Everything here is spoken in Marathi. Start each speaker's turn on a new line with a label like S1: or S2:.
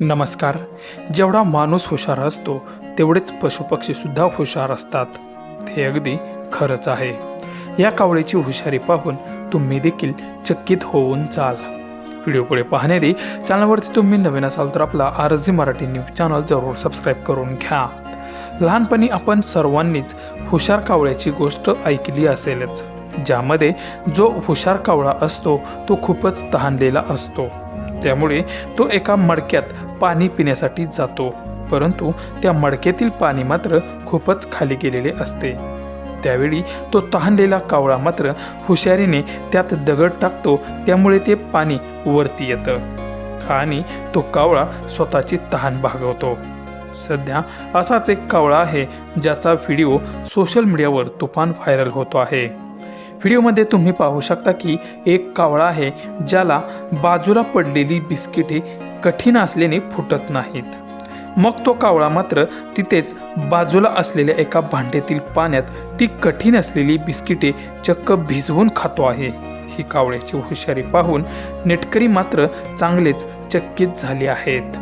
S1: नमस्कार. जेवढा माणूस हुशार असतो तेवढेच पशुपक्षीसुद्धा हुशार असतात. हे अगदी खरंच आहे. या कावळीची हुशारी पाहून तुम्ही देखील चकित होऊन जाल व्हिडिओ पुढे पाहण्याआधी चॅनलवरती तुम्ही नवीन असाल तर आपला R G Marathi news channel जरूर सबस्क्राईब करून घ्या. लहानपणी आपण सर्वांनीच हुशार कावळ्याची गोष्ट ऐकली असेलच ज्यामध्ये जो हुशार कावळा असतो तो खूपच तहानलेला असतो. त्यामुळे तो एका मडक्यात पाणी पिण्यासाठी जातो परंतु त्या मडक्यातील पाणी मात्र खूपच खाली गेलेले असते. त्यावेळी तो तहानलेला कावळा मात्र हुशारीने त्यात दगड टाकतो त्यामुळे ते पाणी वरती येतं. आणि तो कावळा स्वतःची तहान भागवतो. सध्या असाच एक कावळा आहे ज्याचा व्हिडिओ सोशल मीडियावर तुफान व्हायरल होतो आहे. व्हिडिओमध्ये तुम्ही पाहू शकता की एक कावळा आहे ज्याला बाजूला पडलेली बिस्किटे कठीण असल्याने फुटत नाहीत. मग तो कावळा मात्र तिथेच बाजूला असलेल्या एका भांड्यातील पाण्यात ती कठीण असलेली बिस्किटे चक्क भिजवून खातो आहे. ही कावळ्याची हुशारी पाहून नेटकरी मात्र चांगलेच चकित झाले आहेत.